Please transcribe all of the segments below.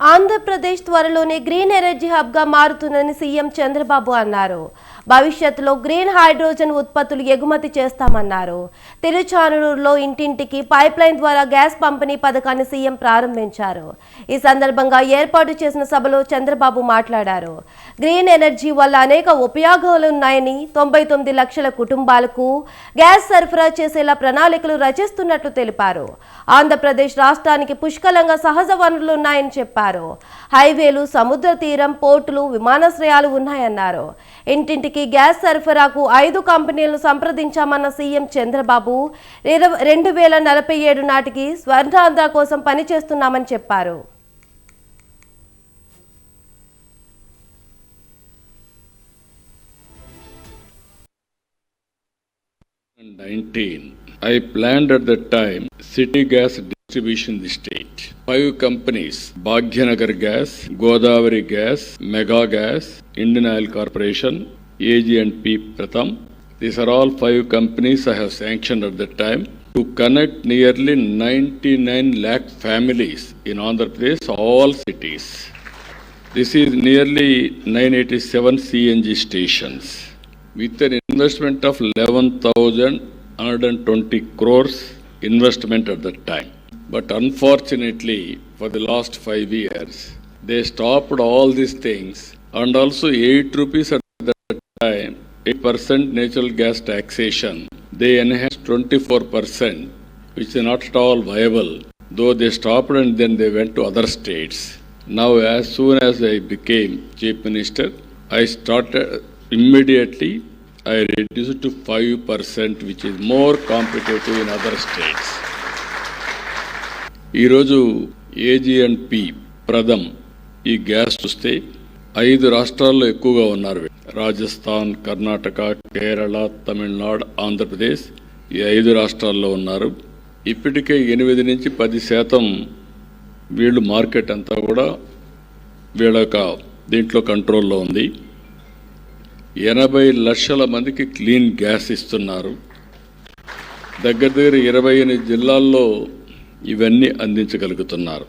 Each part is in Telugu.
ఆంధ్రప్రదేశ్ త్వరలోనే గ్రీన్ ఎనర్జీ హబ్గా మారుతుందని సీఎం చంద్రబాబు అన్నారు. భవిష్యత్తులో గ్రీన్ హైడ్రోజన్ ఉత్పత్తులు ఎగుమతి చేస్తామన్నారు. తిరుచానూరులో ఇంటింటికి పైప్ లైన్ ద్వారా గ్యాస్ పంపిణీ పథకాన్ని సీఎం ప్రారంభించారు. ఈ సందర్భంగా ఏర్పాటు చేసిన సభలో చంద్రబాబు మాట్లాడారు. గ్రీన్ ఎనర్జీ వల్ల అనేక ఉపయోగాలు ఉన్నాయని తొంభై తొమ్మిది లక్షల కుటుంబాలకు గ్యాస్ సరఫరా చేసేలా ప్రణాళికలు రచిస్తున్నట్లు తెలిపారు. ఆంధ్రప్రదేశ్ రాష్ట్రానికి పుష్కలంగా సహజ వనరులు ఉన్నాయని చెప్పారు. హైవేలు సముద్ర తీరం పోర్టులు విమానాశ్రయాలు ఉన్నాయన్నారు. ఇంటింటికి గ్యాస్ సరఫరాకు ఐదు కంపెనీలను సంప్రదించామన్న సీఎం చంద్రబాబు రెండు వేల నలభై ఏడు నాటికి స్వర్ణాంధ్ర కోసం పనిచేస్తున్నామని చెప్పారు I planned at that time city gas distribution state. Five companies, Bhagyanagar Gas, Godavari Gas, Mega Gas, Indian Oil Corporation, AG&P Pratham. These are all five companies I have sanctioned at that time to connect nearly 99 lakh families in Andhra Pradesh, all cities. This is nearly 987 CNG stations with an investment of 11,120 crores investment at that time. But unfortunately, for the last five years, they stopped all these things and also 8 rupees at that 8% natural gas taxation. They enhanced 24%, which is not at all viable, though they stopped and then they went to other states. Now, as soon as I became chief minister, I started immediately. I reduced to 5%, which is more competitive in other states. ఈరోజు ఏజీ అండ్ పి ప్రథమ్ ఈ గ్యాస్ చూస్తే ఐదు రాష్ట్రాల్లో ఎక్కువగా ఉన్నారు రాజస్థాన్ కర్ణాటక కేరళ తమిళనాడు ఆంధ్రప్రదేశ్ ఈ ఐదు రాష్ట్రాల్లో ఉన్నారు. ఇప్పటికే ఎనిమిది నుంచి పది శాతం వీళ్ళు మార్కెట్ అంతా కూడా వీళ్ళ యొక్క దీంట్లో కంట్రోల్లో ఉంది. ఎనభై లక్షల మందికి క్లీన్ గ్యాస్ ఇస్తున్నారు. దగ్గర దగ్గర ఇరవై ఎనిమిది జిల్లాల్లో ఇవన్నీ అందించగలుగుతున్నారు.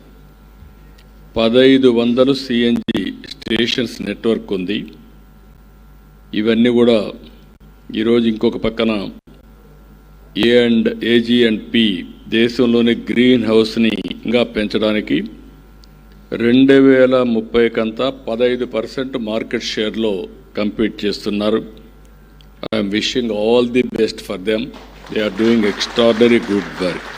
పదహైదు వందలు సిఎన్జి స్టేషన్స్ నెట్వర్క్ ఉంది. ఇవన్నీ కూడా ఈరోజు ఇంకొక పక్కన A and AG and P దేశంలోని గ్రీన్ హౌస్ని ఇంకా పెంచడానికి రెండు వేల ముప్పై కంతా పదహైదు పర్సెంట్ మార్కెట్ షేర్లో కంపీట్ చేస్తున్నారు. I'm wishing all the best for them. They are doing extraordinary good work.